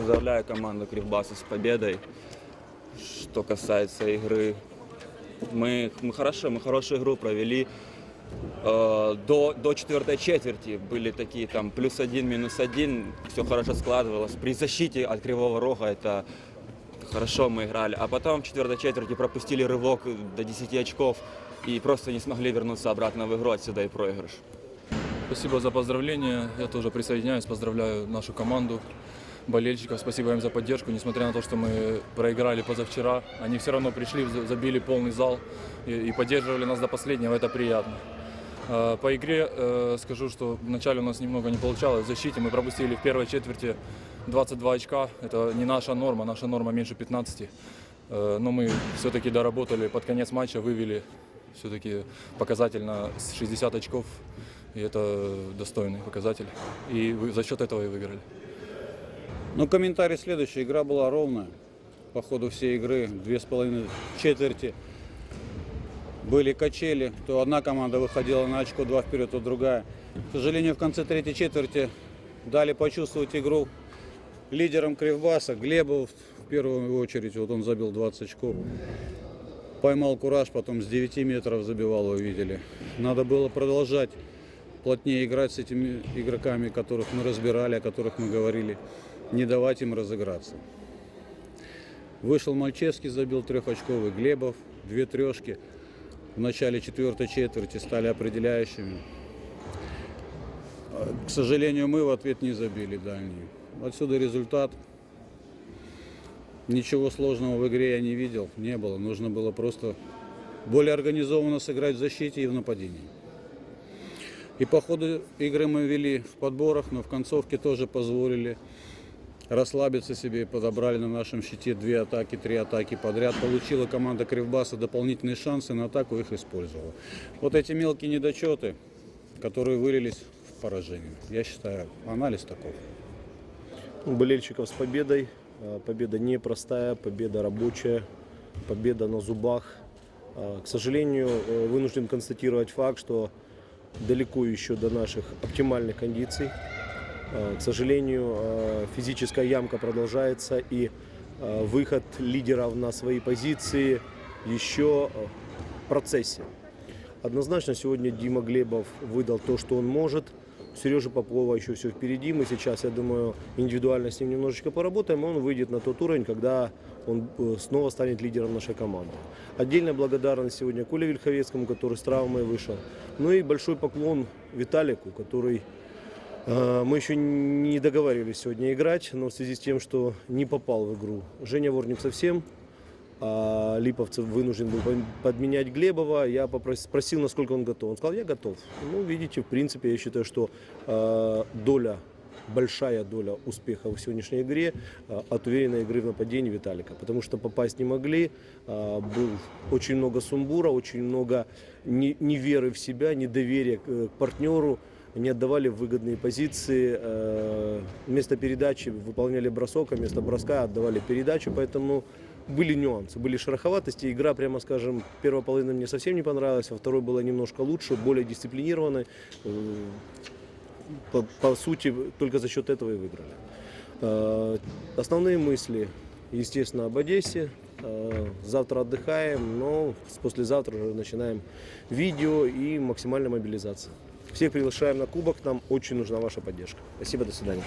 Поздравляю команду Кривбаса с победой. Что касается игры, мы, мы хорошо, мы хорошую игру провели. Э, До, до четвертой четверти были такие там плюс один, минус один, все хорошо складывалось. При защите от Кривого Рога это хорошо мы играли. А потом в четвертой четверти пропустили рывок до 10 очков и просто не смогли вернуться обратно в игру, отсюда и проигрыш. Спасибо за поздравления. Я тоже присоединяюсь, поздравляю нашу команду, болельщиков. Спасибо им за поддержку. Несмотря на то, что мы проиграли позавчера, они все равно пришли, за- забили полный зал и, поддерживали нас до последнего. Это приятно. Э, По игре э, скажу, что вначале у нас немного не получалось. В защите мы пропустили в первой четверти 22 очка. Это не наша норма, наша норма меньше 15. Э, Но мы все-таки доработали под конец матча, вывели все-таки показательно с 60 очков. И это достойный показатель. И за счет этого и выиграли. Ну, комментарий следующий. Игра была ровная. По ходу всей игры две с половиной четверти были качели. То одна команда выходила на очко, два вперед, то другая. К сожалению, в конце третьей четверти дали почувствовать игру лидерам Кривбаса. Глебу в первую очередь, вот он забил 20 очков. Поймал кураж, потом с 9 метров забивал, вы видели. Надо было продолжать плотнее играть с этими игроками, которых мы разбирали, о которых мы говорили, не давать им разыграться. Вышел Мальчевский, забил трехочковый, Глебов, две трешки. В начале четвертой четверти стали определяющими. А, К сожалению, мы в ответ не забили дальние. Отсюда результат. Ничего сложного в игре я не видел, не было. Нужно было просто более организованно сыграть в защите и в нападении. И по ходу игры мы вели в подборах, но в концовке тоже позволили расслабиться себе подобрали на нашем щите две атаки, три атаки подряд. Получила команда Кривбаса дополнительные шансы, на атаку их использовала. Вот эти мелкие недочеты, которые вылились в поражение. Я считаю, анализ таков. болельщиков с победой. Э, Победа непростая, победа рабочая, победа на зубах. Э, К сожалению, э, вынужден констатировать факт, что далеко еще до наших оптимальных кондиций. Э, К сожалению, э, физическая ямка продолжается и э, выход лидеров на свои позиции еще в процессе. Однозначно сегодня Дима Глебов выдал то, что он может. У Сережи Попова еще все впереди. Мы сейчас, я думаю, индивидуально с ним немножечко поработаем, и он выйдет на тот уровень, когда он снова станет лидером нашей команды. Отдельная благодарность сегодня Коле Вельховецкому, который с травмой вышел. Ну и большой поклон Виталику, который мы еще не договаривались сегодня играть, но в связи с тем, что не попал в игру. Женя Ворник совсем а Липовцев вынужден был подменять Глебова. Я попрос- спросил, насколько он готов. Он сказал, я готов. Ну, видите, в принципе, я считаю, что э, доля, большая доля успеха в сегодняшней игре э, от уверенной игры в нападении Виталика. Потому что попасть не могли. Э, был очень много сумбура, очень много не- неверы в себя, недоверия э, к партнеру не отдавали выгодные позиции. э, Вместо передачи выполняли бросок, а вместо броска отдавали передачу. Поэтому были нюансы, были шероховатости. Игра, прямо скажем, первая половина мне совсем не понравилась, во второй была немножко лучше, более дисциплинированной. По, по сути, только за счет этого и выиграли. Э, Основные мысли, естественно, об Одессе. Э, Завтра отдыхаем, но послезавтра уже начинаем видео и максимальная мобилизация. Всех приглашаем на кубок, нам очень нужна ваша поддержка. Спасибо, до свидания.